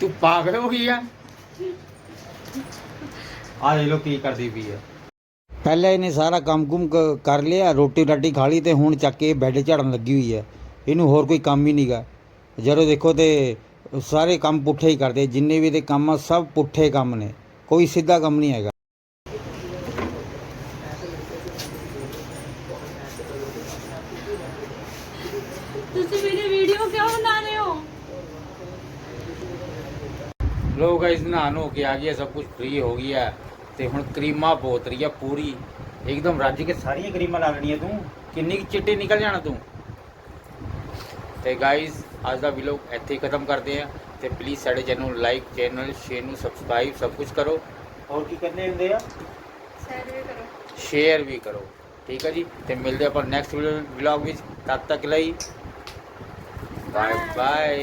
ਤੂੰ ਪਾਗਲ ਹੋ ਗਈ ਆ। ਆ ਇਹ ਲੋ ਕੀ ਕਰਦੀ ਪਈ ਆ। ਪਹਿਲੇ ਇਹਨੇ ਸਾਰਾ ਕੰਮ ਕੁਮ ਕ- ਕਰ ਲਿਆ ਰੋਟੀ ਰਾਟੀ ਖਾ ਲਈ ਤੇ ਹੁਣ ਚੱਕ ਕੇ ਬੈੱਡ ਝਾੜਨ ਲੱਗੀ ਹੋਈ ਹੈ ਇਹਨੂੰ ਹੋਰ ਕੋਈ ਕੰਮ ਹੀ ਨਹੀਂਗਾ ਜਦੋਂ ਦੇਖੋ ਤੇ ਸਾਰੇ ਕੰਮ ਪੁੱਠੇ ਹੀ ਕਰਦੇ ਜਿੰਨੇ ਵੀ ਦੇ ਕੰਮ ਆ ਸਭ ਪੁੱਠੇ ਕੰਮ ਨੇ। ਕੋਈ ਸਿੱਧਾ ਕੰਮ ਨਹੀਂ ਹੈਗਾ। ਤੁਸੀਂ ਮੇਰੀ ਵੀਡੀਓ ਕਿਉਂ ਬਣਾ ਰਹੇ ਹੋ? ਲੋ ਗਾਇਸ ਨਹਾਨ ਹੋ ਕੇ ਆ ਗਿਆ ਸਭ ਕੁਝ ਫ੍ਰੀ ਹੋ ਗਿਆ ਤੇ ਹੁਣ ਕਰੀਮਾਂ ਬੋਤ ਰਹੀ ਆ ਪੂਰੀ। ਇੱਕਦਮ ਰੱਜ ਕੇ ਸਾਰੀਆਂ ਕਰੀਮਾਂ ਲਾ ਲੈਣੀਆਂ ਤੂੰ। ਕਿੰਨੀ ਚਿੱਟੇ ਨਿਕਲ ਜਾਣਾ ਤੂੰ। ਤੇ ਗਾਇਸ ਅੱਜ ਦਾ ਵਲੌਗ ਇੱਥੇ ਹੀ ਖਤਮ ਕਰਦੇ ਆ ਤੇ ਪਲੀਜ਼ ਸਾਡੇ ਚੈਨਲ ਨੂੰ ਲਾਈਕ ਚੈਨਲ ਸ਼ੇਅਰ ਨੂੰ ਸਬਸਕ੍ਰਾਈਬ ਸਭ ਕੁਝ ਕਰੋ। ਹੋਰ ਕੀ ਕਰਨੇ ਹੁੰਦੇ ਆ? ਸੈਰ ਕਰੋ। ਸ਼ੇਅਰ ਵੀ ਕਰੋ। ਠੀਕ ਹੈ ਜੀ? ਤੇ ਮਿਲਦੇ ਆਪਾਂ ਨੈਕਸਟ ਵਲੌਗ ਵਿੱਚ। ਤਦ ਤੱਕ ਲਈ ਬਾਏ ਬਾਏ